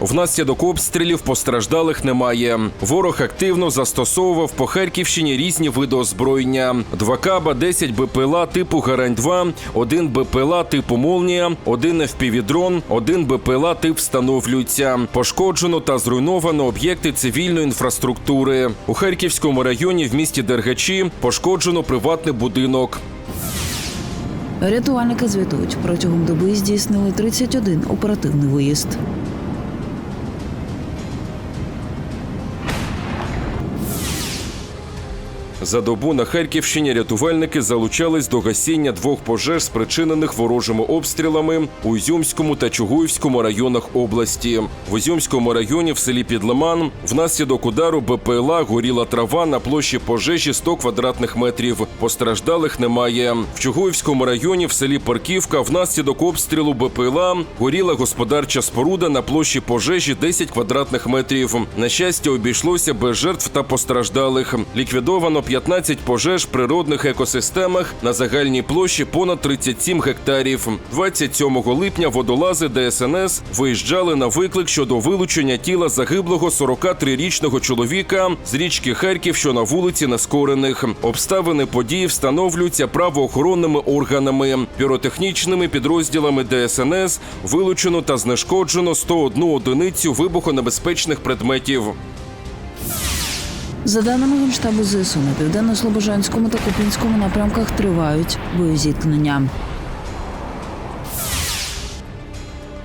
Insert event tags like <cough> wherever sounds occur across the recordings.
Внаслідок обстрілів постраждалих немає. Ворог активно застосовував по Харківщині різні види озброєння: два каба, 10 БПЛА типу Гарань-2, один БПЛА типу Молнія, один FPV-дрон, один БПЛА тип встановлюється. Пошкоджено та зруйновано об'єкти цивільної інфраструктури. У Харківському районі в місті Дергачі пошкоджено приватний будинок. Рятувальники звітують, протягом доби здійснили 31 оперативний виїзд. За добу на Харківщині рятувальники залучались до гасіння двох пожеж, спричинених ворожими обстрілами у Ізюмському та Чугуївському районах області. В Ізюмському районі в селі Підлиман внаслідок удару БПЛА горіла трава на площі пожежі 100 квадратних метрів. Постраждалих немає. В Чугуївському районі в селі Парківка внаслідок обстрілу БПЛА горіла господарча споруда на площі пожежі 10 квадратних метрів. На щастя, обійшлося без жертв та постраждалих. Ліквідовано 15 пожеж в природних екосистемах на загальній площі понад 37 гектарів. 27 липня водолази ДСНС виїжджали на виклик щодо вилучення тіла загиблого 43-річного чоловіка з річки Харків, що на вулиці Нескорених. Обставини події встановлюються правоохоронними органами, піротехнічними підрозділами ДСНС вилучено та знешкоджено 101 одиницю вибухонебезпечних предметів. За даними Генштабу ЗСУ, на південно-слобожанському та Купінському напрямках тривають боєзіткнення.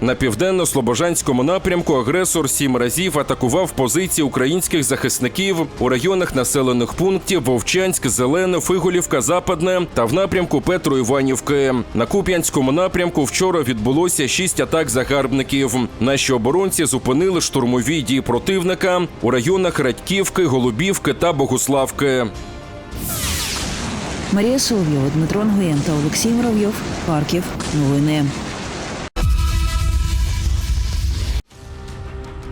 На південно-слобожанському напрямку агресор сім разів атакував позиції українських захисників у районах населених пунктів Вовчанськ, Зелене, Фиголівка, Западне та в напрямку Петро Іванівки. На Куп'янському напрямку вчора відбулося шість атак загарбників. Наші оборонці зупинили штурмові дії противника у районах Радьківки, Голубівки та Богуславки. Марія Соловйова, Дмитро Нгоєн та Олексій Муравйов. Харків. Новини.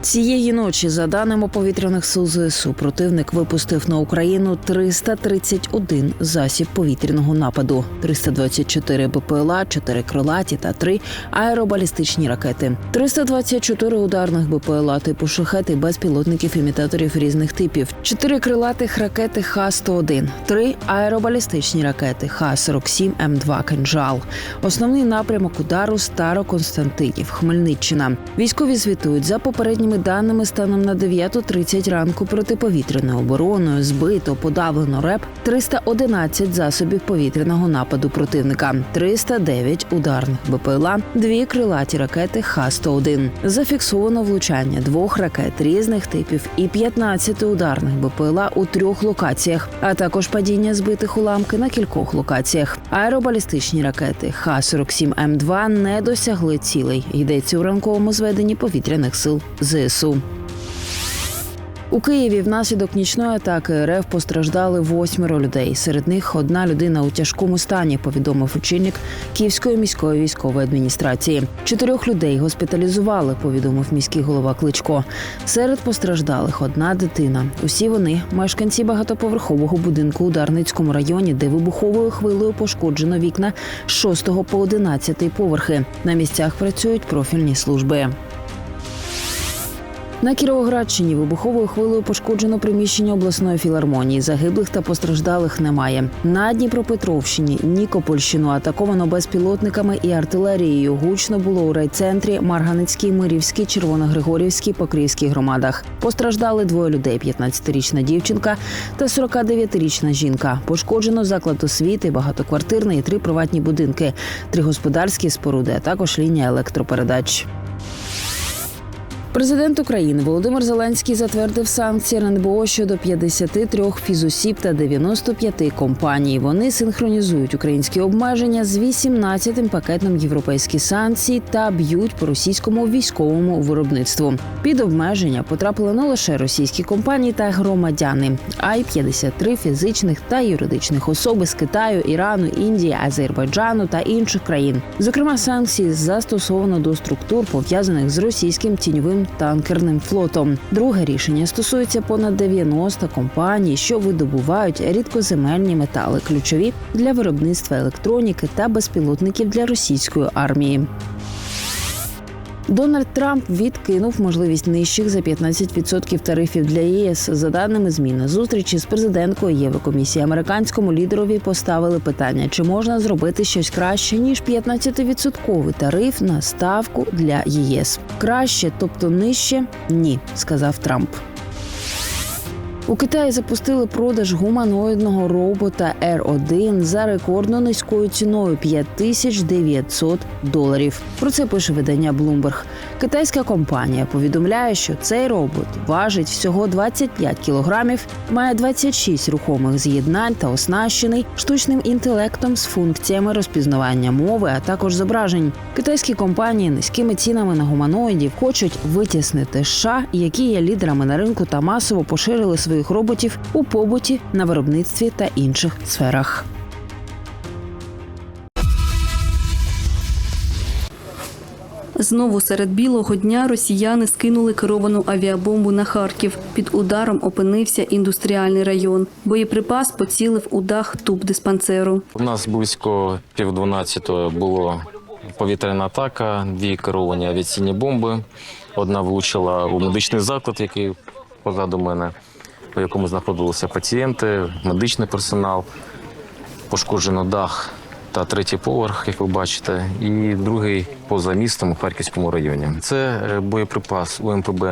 Цієї ночі, за даними повітряних сил ЗСУ, противник випустив на Україну 331 засіб повітряного нападу, 324 БПЛА, 4 крилаті та 3 аеробалістичні ракети, 324 ударних БПЛА типу шахети безпілотників імітаторів різних типів, 4 крилатих ракети Х-101, 3 аеробалістичні ракети Х-47 М2 «Кинжал». Основний напрямок удару Староконстантинів, Хмельниччина. Військові звітують за попередніми даними станом на 9.30 ранку протиповітряною обороною збито подавлено РЕП 311 засобів повітряного нападу противника, 309 ударних БПЛА, дві крилаті ракети Х-101. Зафіксовано влучання двох ракет різних типів і 15 ударних БПЛА у трьох локаціях, а також падіння збитих уламки на кількох локаціях. Аеробалістичні ракети Х-47М2 не досягли цілей. Йдеться у ранковому зведенні повітряних сил ЗСУ. У Києві внаслідок нічної атаки РФ постраждали восьмеро людей. Серед них одна людина у тяжкому стані, повідомив очільник Київської міської військової адміністрації. Чотирьох людей госпіталізували, повідомив міський голова Кличко. Серед постраждалих одна дитина. Усі вони мешканці багатоповерхового будинку у Дарницькому районі, де вибуховою хвилею пошкоджено вікна з 6 по 11 поверхи. На місцях працюють профільні служби. На Кіровоградщині вибуховою хвилею пошкоджено приміщення обласної філармонії. Загиблих та постраждалих немає. На Дніпропетровщині Нікопольщину атаковано безпілотниками і артилерією. Гучно було у райцентрі Марганицькій, Мирівській, Червоногригорівській, Покрівській громадах. Постраждали двоє людей: – 15-річна дівчинка та 49-річна жінка. Пошкоджено заклад освіти, багатоквартирний три приватні будинки, три господарські споруди, а також лінія електропередач. Президент України Володимир Зеленський затвердив санкції РНБО щодо 53 фізосіб та 95 компаній. Вони синхронізують українські обмеження з 18-тим пакетом європейські санкції та б'ють по російському військовому виробництву. Під обмеження потрапили не лише російські компанії та громадяни, а й 53 фізичних та юридичних особи з Китаю, Ірану, Індії, Азербайджану та інших країн. Зокрема, санкції застосовано до структур пов'язаних з російським тіньовим міжнародним танкерним флотом. Друге рішення стосується понад 90 компаній, що видобувають рідкоземельні метали, ключові для виробництва електроніки та безпілотників для російської армії. Дональд Трамп відкинув можливість нижчих за 15% тарифів для ЄС. За даними ЗМІ, на зустрічі з президенткою Єврокомісії американському лідерові поставили питання, чи можна зробити щось краще ніж 15% тариф на ставку для ЄС. Краще, тобто нижче, ні, сказав Трамп. У Китаї запустили продаж гуманоїдного робота R1 за рекордно низькою ціною 5900 доларів. Про це пише видання Bloomberg. Китайська компанія повідомляє, що цей робот важить всього 25 кілограмів, має 26 рухомих з'єднань та оснащений штучним інтелектом з функціями розпізнавання мови, а також зображень. Китайські компанії низькими цінами на гуманоїдів хочуть витіснити США, які є лідерами на ринку та масово поширили своїх роботів у побуті на виробництві та інших сферах. Знову серед білого дня росіяни скинули керовану авіабомбу на Харків. Під ударом опинився індустріальний район. Боєприпас поцілив у дах тубдиспансеру. У нас близько пів дванадцятого було повітряна атака, дві керовані авіаційні бомби. Одна влучила у медичний заклад, який позаду мене, у якому знаходилися пацієнти, медичний персонал. Пошкоджено дах та третій поверх, як ви бачите, і другий поза містом у Харківському районі. Це е, боєприпас УМПБ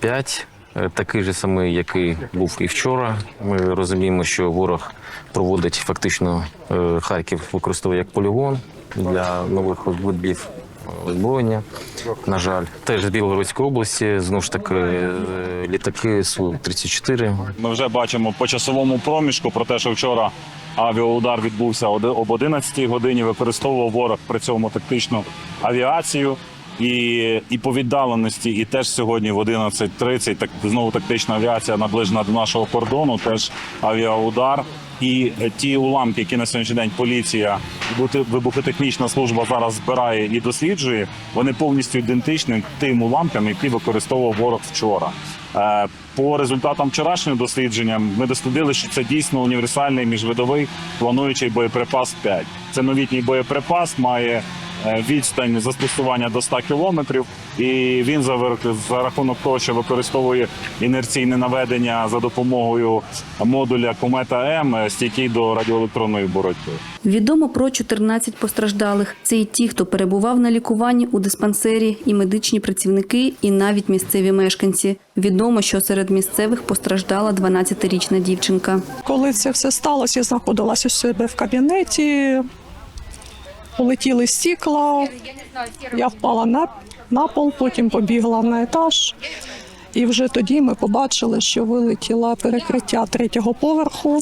5, е, такий же самий, який був і вчора. Ми розуміємо, що ворог проводить фактично е, Харків використовує як полігон для нових видів е, озброєння. На жаль, теж з Білгородської області знову ж таки е, літаки Су-34 Ми вже бачимо по часовому проміжку про те, що вчора авіаудар відбувся об 11 годині. Використовував ворог при цьому тактичну авіацію. І, і по віддаленості, і теж сьогодні в 11.30 так знову тактична авіація наближена до нашого кордону. Теж авіаудар. І е, ті уламки, які на сьогоднішній день поліція, вибухотехнічна служба зараз збирає і досліджує, вони повністю ідентичні тим уламкам, які використовував ворог вчора. Е, По результатам вчорашнього дослідження ми дослідили, що це дійсно універсальний міжвидовий плануючий боєприпас 5. Це новітній боєприпас, має відстань застосування до 100 кілометрів, і він за, за рахунок того, що використовує інерційне наведення за допомогою модуля Комета М, е, стійкий до радіоелектронної боротьби. Відомо про 14 постраждалих. Це і ті, хто перебував на лікуванні у диспансері, і медичні працівники, і навіть місцеві мешканці. Відомо, що серед місцевих постраждала 12-річна дівчинка. Коли це все сталося, я знаходилася у себе в кабінеті, полетіли стікла, я впала на, на пол, потім побігла на етаж. І вже тоді ми побачили, що вилетіло перекриття третього поверху.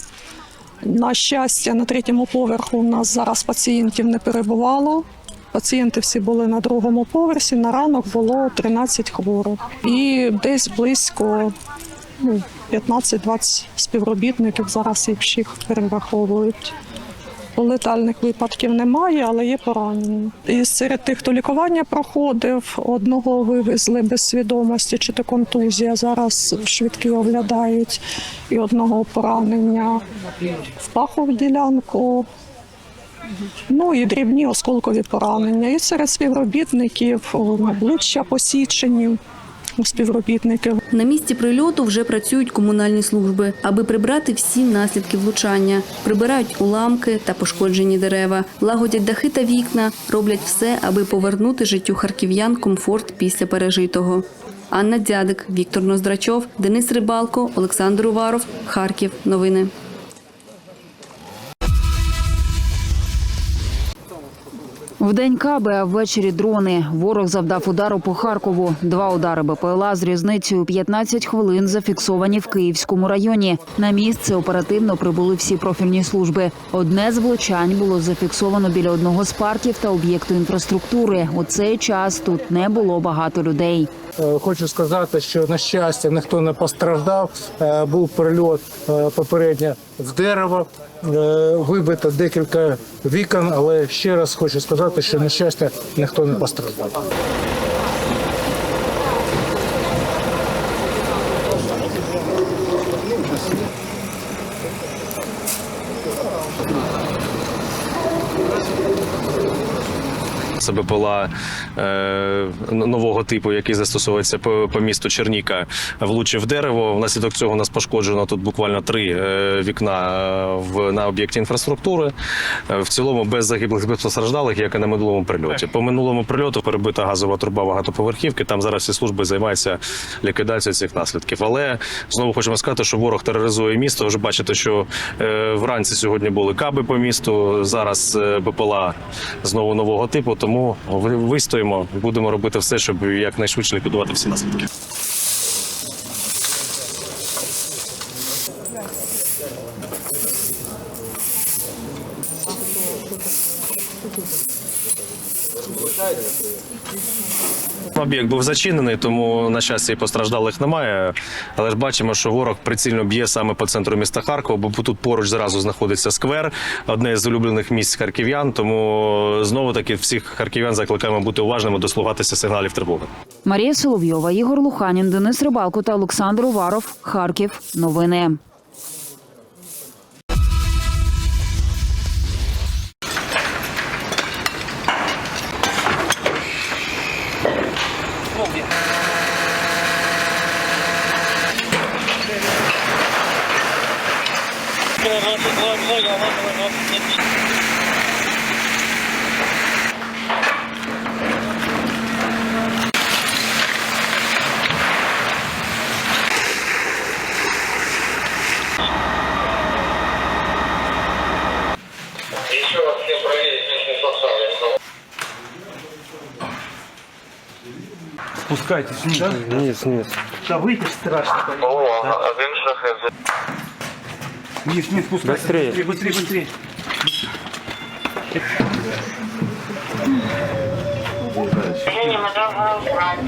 На щастя, на третьому поверху у нас зараз пацієнтів не перебувало. Пацієнти всі були на другому поверсі. На ранок було 13 хворих. І десь близько ну, 15-20 співробітників зараз їх всіх перераховують. Летальних випадків немає, але є поранені. І серед тих, хто лікування проходив, одного вивезли без свідомості, чи то контузія. Зараз швидкі оглядають, і одного поранення в пахову ділянку. Ну і дрібні осколкові поранення. І серед співробітників обличчя посічені співробітників. На місці прильоту вже працюють комунальні служби, аби прибрати всі наслідки влучання. Прибирають уламки та пошкоджені дерева, лагодять дахи та вікна, роблять все, аби повернути життю харків'ян комфорт після пережитого. Анна Дзядик, Віктор Ноздрачов, Денис Рибалко, Олександр Уваров, Харків. Новини. Вдень каби, а ввечері дрони. Ворог завдав удару по Харкову. Два удари БПЛА з різницею 15 хвилин зафіксовані в Київському районі. На місце оперативно прибули всі профільні служби. Одне з влучань було зафіксовано біля одного з парків та об'єкту інфраструктури. У цей час тут не було багато людей. Е, Хочу сказати, що на щастя ніхто не постраждав. Е, Був прильот е, попередньо в дерево, Е, вибито декілька вікон, але ще раз хочу сказати, що на щастя ніхто не постраждав. Це була нового типу, який застосовується по, місту Черніка, влучив дерево. Внаслідок цього у нас пошкоджено тут буквально три е, вікна е, в, на об'єкті інфраструктури. Е, в цілому без загиблих без постраждалих, як і на минулому прильоті. По минулому прильоту перебита газова труба багатоповерхівки. Там зараз всі служби займаються ліквідацією цих наслідків. Але знову хочемо сказати, що ворог тероризує місто. Вже бачите, що е, вранці сьогодні були каби по місту. Зараз е, БПЛА знову нового типу. Тому ви- вистоїмо, будемо робити все, щоб якнайшвидше ліквідувати всі наслідки. Об'єкт був зачинений, тому на щастя постраждалих немає. Але ж бачимо, що ворог прицільно б'є саме по центру міста Харкова, бо тут поруч зразу знаходиться сквер, одне з улюблених місць харків'ян. Тому знову таки всіх харків'ян закликаємо бути уважними, дослугатися сигналів тривоги. Марія Соловйова, Ігор Луханін, Денис Рибалко та Олександр Уваров. Харків. Новини. Спускайтесь вниз. Да? Вниз, вниз. Да выйти страшно. О, один шахет. Вниз, не спускайся. Быстрее. Быстрее, быстрее, быстрее. Я не могу убрать.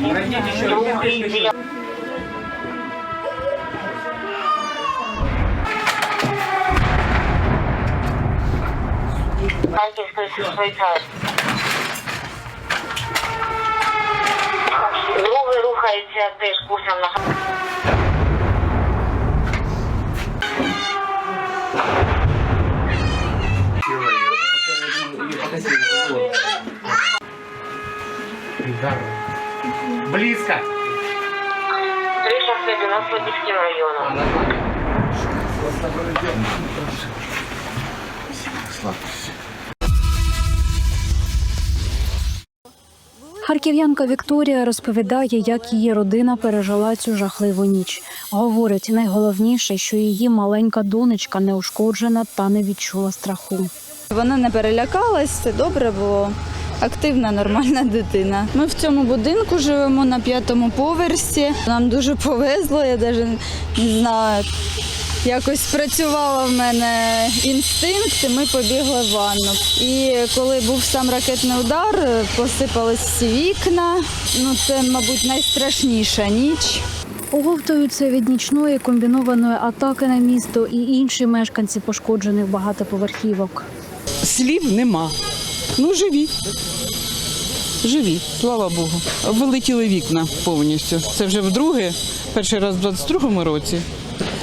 Харьковская шашлыка. Другой рухається теж курсом на Близко. три шахти 90 району. Харків'янка Вікторія розповідає, як її родина пережила цю жахливу ніч. Говорить, найголовніше, що її маленька донечка не ушкоджена та не відчула страху. Вона не перелякалась, все добре було. Активна, нормальна дитина. Ми в цьому будинку живемо на п'ятому поверсі. Нам дуже повезло, я навіть не знаю. Якось спрацювала в мене інстинкт, і ми побігли в ванну. І коли був сам ракетний удар, посипались всі вікна. Ну це, мабуть, найстрашніша ніч. Оговтуються від нічної комбінованої атаки на місто і інші мешканці пошкоджених багатоповерхівок. Слів нема. Ну, живі. Живі, слава Богу. Вилетіли вікна повністю. Це вже вдруге, перший раз в 22-му році,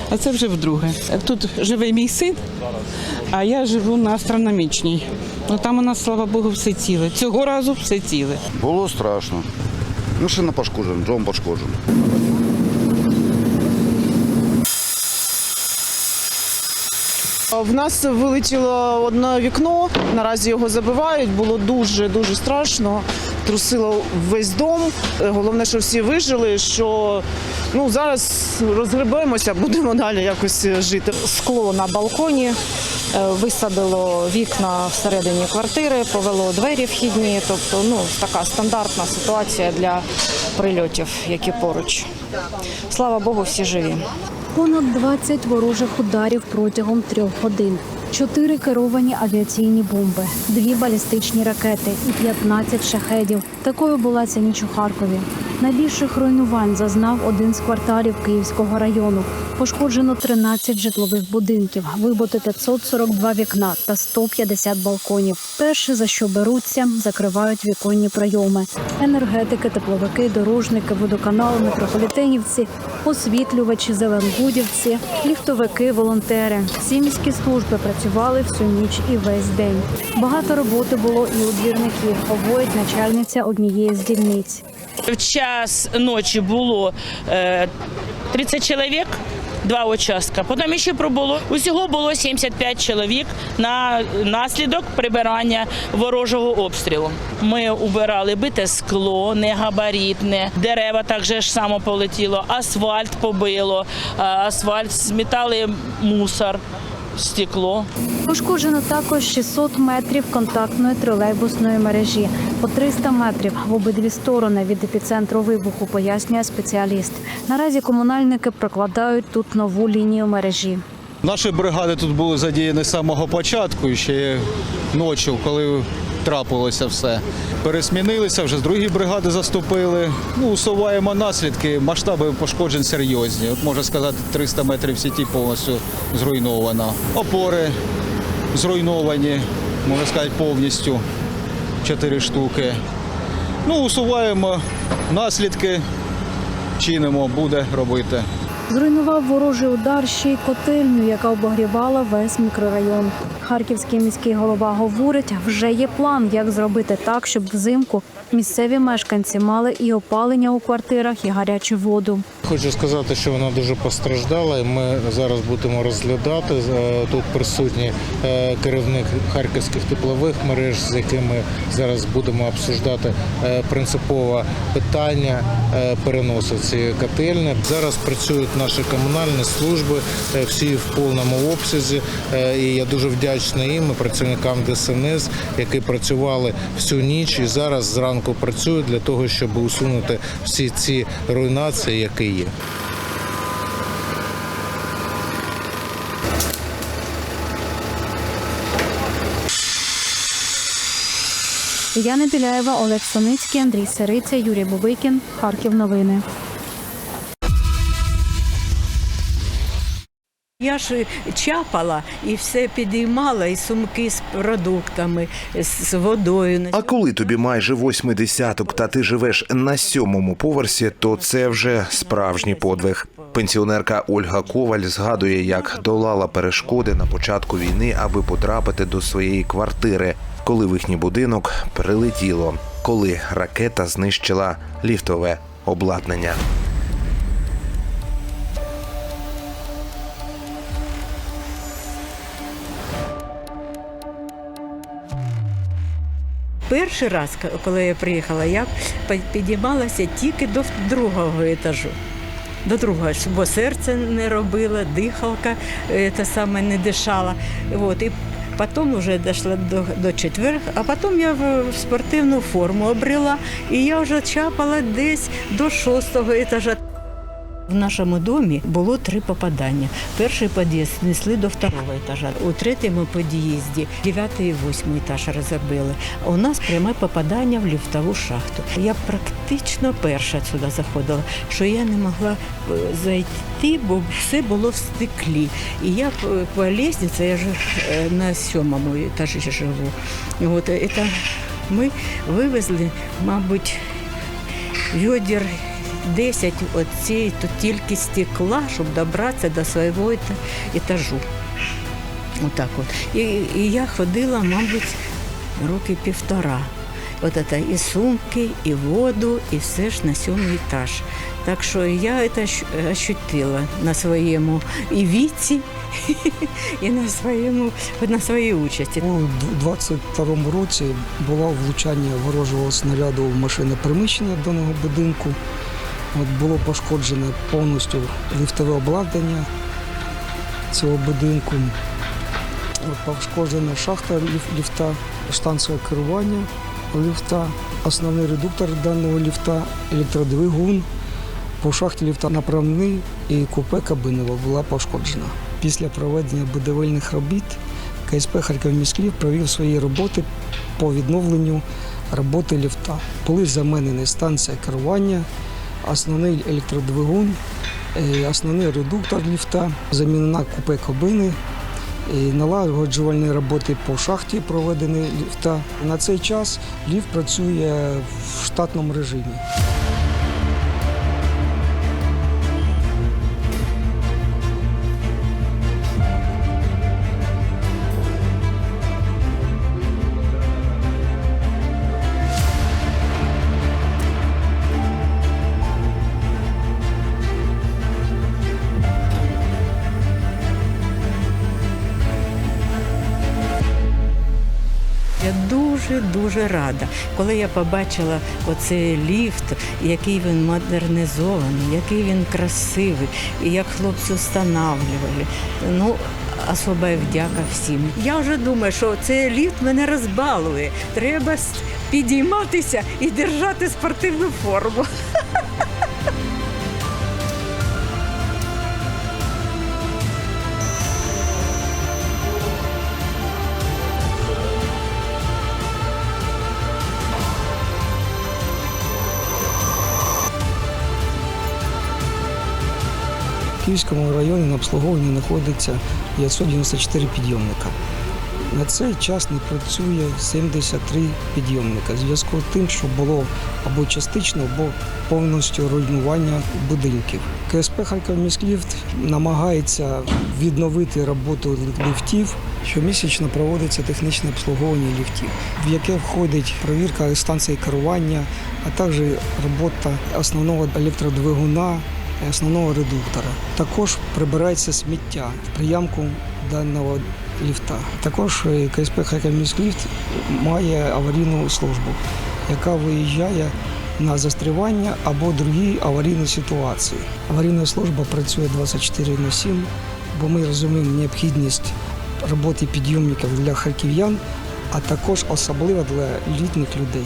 а це вже вдруге. Тут живе мій син, а я живу на астрономічній. Ну там у нас, слава Богу, все ціле. Цього разу все ціле. Було страшно. Машина пошкоджена, дом пошкоджений. В нас вилетіло одне вікно, наразі його забивають, було дуже дуже страшно. Трусило весь дом. Головне, що всі вижили, що ну зараз розгребемося, будемо далі якось жити. Скло на балконі е, висадило вікна всередині квартири, повело двері вхідні. Тобто, ну така стандартна ситуація для прильотів, які поруч. Слава Богу, всі живі. Понад 20 ворожих ударів протягом трьох годин. Чотири керовані авіаційні бомби, дві балістичні ракети і 15 шахедів. Такою була ця ніч у Харкові. Найбільших руйнувань зазнав один з кварталів Київського району. Пошкоджено 13 житлових будинків, вибито 542 вікна та 150 балконів. Перше, за що беруться, закривають віконні прийоми. Енергетики, тепловики, дорожники, водоканал, метрополітенівці, освітлювачі, зеленбудівці, ліфтовики, волонтери. Всі міські служби працювали всю ніч і весь день. Багато роботи було і у двірників, говорить начальниця однієї з дільниць. В час ночі було е, 30 чоловік, два участка. Потім ще пробуло. Усього було 75 чоловік на наслідок прибирання ворожого обстрілу. Ми убирали бите скло, негабаритне, дерева так же ж само полетіло, асфальт побило, асфальт змітали мусор, стекло. Пошкоджено також 600 метрів контактної тролейбусної мережі, по 300 метрів в обидві сторони від епіцентру вибуху, пояснює спеціаліст. Наразі комунальники прокладають тут нову лінію мережі. Наші бригади тут були задіяні з самого початку, ще ночі, коли трапилося все. Пересмінилися, вже з другої бригади заступили. Ну, усуваємо наслідки, масштаби пошкоджень серйозні. От можна сказати, 300 метрів сіті повністю зруйновано. Опори зруйновані, можна сказати, повністю 4 штуки. Ну, усуваємо наслідки, чинимо, буде робити. Зруйнував ворожий удар ще й котельню, яка обогрівала весь мікрорайон. Харківський міський голова говорить, вже є план, як зробити так, щоб взимку місцеві мешканці мали і опалення у квартирах, і гарячу воду. Хочу сказати, що вона дуже постраждала, ми зараз будемо розглядати. Е, Тут присутній е, керівник харківських теплових мереж, з якими зараз будемо обсуждати е, принципове питання переносу цієї котельні. Зараз працюють наші комунальні служби, всі в повному обсязі. І я дуже вдячний їм, і працівникам ДСНС, які працювали всю ніч і зараз зранку працюють для того, щоб усунути всі ці руйнації, які є. Яна Біляєва, Олег Соницький, Андрій Сириця, Юрій Бубикін. Харків новини. Я ж чапала і все підіймала, і сумки з продуктами, з водою. А коли тобі майже восьмий десяток, та ти живеш на сьомому поверсі, то це вже справжній подвиг. Пенсіонерка Ольга Коваль згадує, як долала перешкоди на початку війни, аби потрапити до своєї квартири, коли в їхній будинок прилетіло, коли ракета знищила ліфтове обладнання. Перший раз, коли я приїхала, я підіймалася тільки до другого етажу. До другого, бо серце не робило, дихалка е, та саме не дишала. От, і потім вже дійшла до, до четверг, а потім я в спортивну форму обрела, і я вже чапала десь до шостого етажа. В нашому домі було три попадання. Перший під'їзд несли до второго етажа. У третьому під'їзді дев'ятий і восьмий етаж розробили. А у нас пряме попадання в ліфтову шахту. Я практично перша сюди заходила, що я не могла е, зайти, бо все було в стеклі. І я по- по лестниці, я ж е, на сьомому етажі живу. От, е, це ми вивезли, мабуть, відер 10 оцієї тут тільки стекла, щоб добратися до свого ета- етажу. Отак от. І, і я ходила, мабуть, роки півтора. От це і сумки, і воду, і все ж на сьомий етаж. Так що я це ощутила на своєму і віці, <laughs> і на своєму на своїй участі. У 22-му році було влучання ворожого снаряду в машинне приміщення даного будинку. Було пошкоджене повністю ліфтове обладнання цього будинку. Пошкоджена шахта ліфта, станція керування ліфта, основний редуктор даного ліфта, електродвигун. По шахті ліфта направний і купе кабинова була пошкоджена. Після проведення будівельних робіт КСП Харківміськлів провів свої роботи по відновленню роботи ліфта. Були замінені станція керування, основний електродвигун, е, основний редуктор ліфта, замінена купе кабини, е, налагоджувальні роботи по шахті проведені ліфта. На цей час ліфт працює в штатному режимі. Дуже рада, коли я побачила оцей ліфт, який він модернізований, який він красивий, і як хлопці встановлювали. Ну, особа вдяка всім. Я вже думаю, що цей ліфт мене розбалує. Треба підійматися і держати спортивну форму. <laughs> Київському районі на обслуговуванні знаходиться 594 підйомника. На цей час не працює 73 підйомника в зв'язку з тим, що було або частично, або повністю руйнування будинків. КСП «Харківміськліфт» намагається відновити роботу ліфтів. Щомісячно проводиться технічне обслуговування ліфтів, в яке входить провірка станції керування, а також робота основного електродвигуна, основного редуктора. Також прибирається сміття в приямку даного ліфта. Також е, КСП «Харківміськліфт» має аварійну службу, яка виїжджає на застрівання або другі аварійні ситуації. Аварійна служба працює 24 на 7, бо ми розуміємо необхідність роботи підйомників для харків'ян, а також особливо для літніх людей.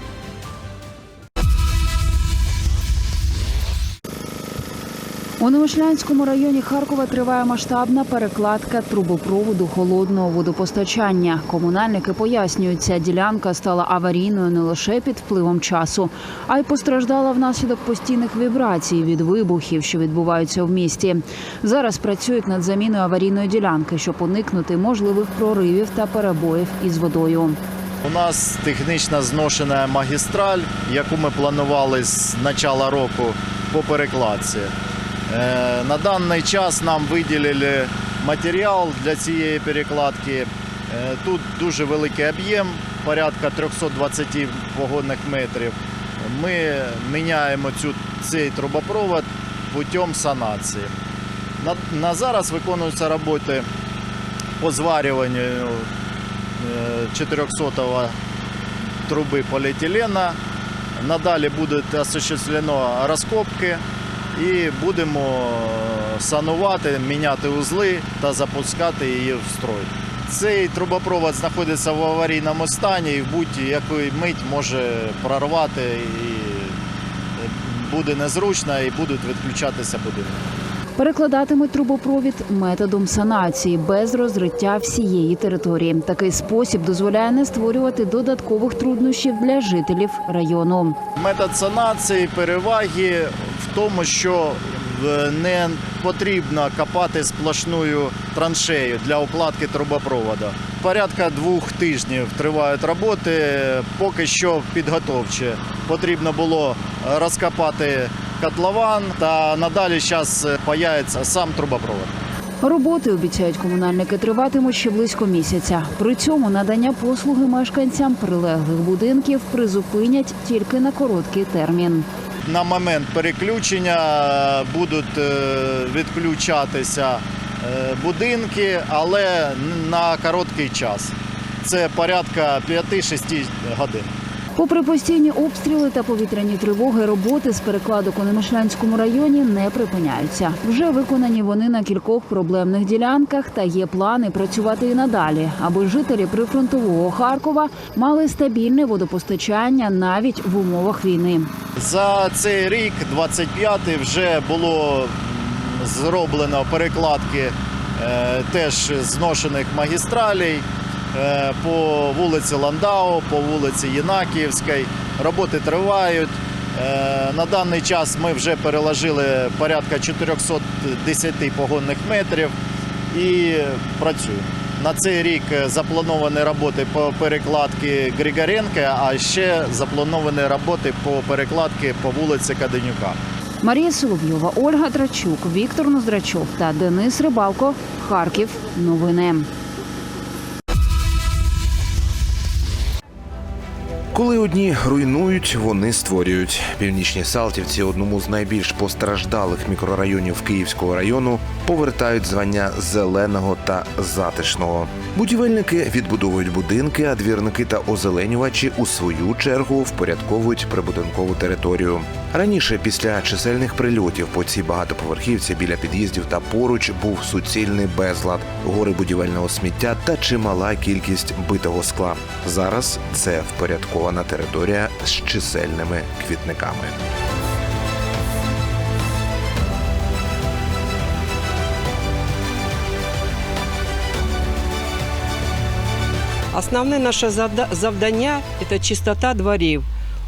У Немишлянському районі Харкова триває масштабна перекладка трубопроводу холодного водопостачання. Комунальники пояснюють, ця ділянка стала аварійною не лише під впливом часу, а й постраждала внаслідок постійних вібрацій від вибухів, що відбуваються в місті. Зараз працюють над заміною аварійної ділянки, щоб уникнути можливих проривів та перебоїв із водою. У нас технічно зношена магістраль, яку ми планували з початку року по перекладці. Е, На даний час нам виділили матеріал для цієї перекладки. Е, Тут дуже великий об'єм, порядка 320 вагонних метрів. Ми міняємо цю, цей трубопровод путем санації. На, на зараз виконуються роботи по зварюванню е, 400 труби поліетилена. Надалі буде осуществлено розкопки і будемо санувати, міняти узли та запускати її в строй. Цей трубопровод знаходиться в аварійному стані і в будь-яку мить може прорвати і буде незручно і будуть відключатися будинки. Перекладатимуть трубопровід методом санації без розриття всієї території. Такий спосіб дозволяє не створювати додаткових труднощів для жителів району. Метод санації переваги тому, що е, не потрібно копати сплошною траншею для укладки трубопроводу. Порядка двох тижнів тривають роботи, поки що підготовчі. Потрібно було розкопати котлован та надалі зараз появиться сам трубопровод. Роботи обіцяють комунальники триватимуть ще близько місяця. При цьому надання послуги мешканцям прилеглих будинків призупинять тільки на короткий термін. На момент переключення будуть е, відключатися е, будинки, але на короткий час. Це порядка 5-6 годин. Попри постійні обстріли та повітряні тривоги, роботи з перекладок у Немишлянському районі не припиняються. Вже виконані вони на кількох проблемних ділянках та є плани працювати і надалі, аби жителі прифронтового Харкова мали стабільне водопостачання навіть в умовах війни. За цей рік, 25-й, вже було зроблено перекладки е, теж зношених магістралей. Е, по вулиці Ландау, по вулиці Єнакіївській. Роботи тривають. Е, На даний час ми вже переложили порядка 410 погонних метрів і працюємо. На цей рік заплановані роботи по перекладці Григоренка, а ще заплановані роботи по перекладці по вулиці Каденюка. Марія Соловйова, Ольга Трачук, Віктор Ноздрачов та Денис Рибалко. Харків. Новини. Коли одні руйнують, вони створюють. Північні Салтівці, одному з найбільш постраждалих мікрорайонів Київського району, повертають звання зеленого та затишного. Будівельники відбудовують будинки, а двірники та озеленювачі у свою чергу впорядковують прибудинкову територію. Раніше, після чисельних прильотів по цій багатоповерхівці біля під'їздів та поруч був суцільний безлад, гори будівельного сміття та чимала кількість битого скла. Зараз це впорядкована територія з чисельними квітниками. Основне наше завдання це чистота дворів.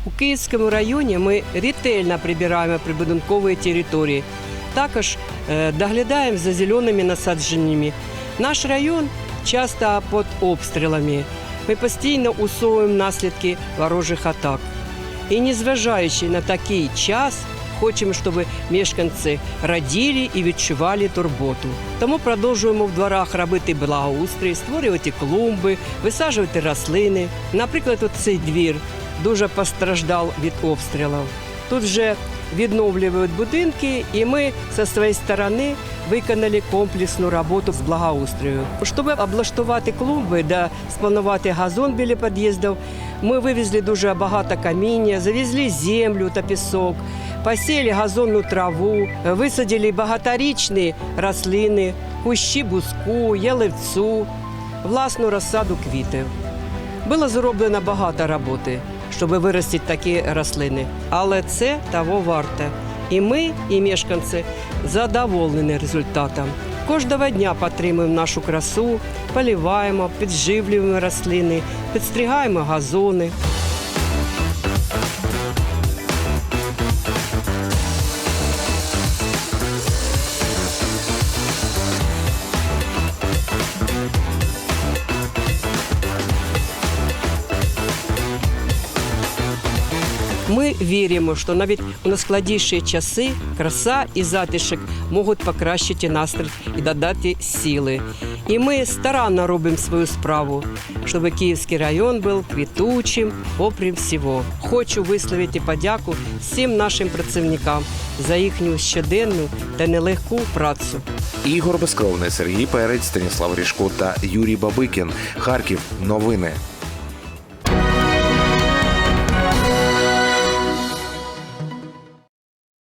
У Київському районі ми ретельно прибираємо прибудинкові території. Також е, доглядаємо за зеленими насадженнями. Наш район часто під обстрілами. Ми постійно усувуємо наслідки ворожих атак. І незважаючи на такий час, хочемо, щоб мешканці раділи і відчували турботу. Тому продовжуємо в дворах робити благоустрій, створювати клумби, висаджувати рослини. Наприклад, цей двір дуже постраждав від обстрілів. Тут вже відновлюють будинки, і ми зі своєї сторони виконали комплексну роботу з благоустрою. Щоб облаштувати клумби та спланувати газон біля під'їздів, ми вивезли дуже багато каміння, завезли землю та пісок, посіяли газонну траву, висадили багаторічні рослини, кущі буску, яливцю, власну розсаду квітів. Було зроблено багато роботи, щоб виростити такі рослини, але це того варте. І ми, і мешканці задоволені результатом. Кожного дня підтримуємо нашу красу, поліваємо, підживлюємо рослини, підстрігаємо газони. Ми віримо, що навіть у найскладніші часи краса і затишок можуть покращити настрій і додати сили. І ми старанно робимо свою справу, щоб Київський район був квітучим, попри всього. Хочу висловити подяку всім нашим працівникам за їхню щоденну та нелегку працю. Ігор Безкровний, Сергій Перець, Станіслав Рішко та Юрій Бабикін. Харків. Новини.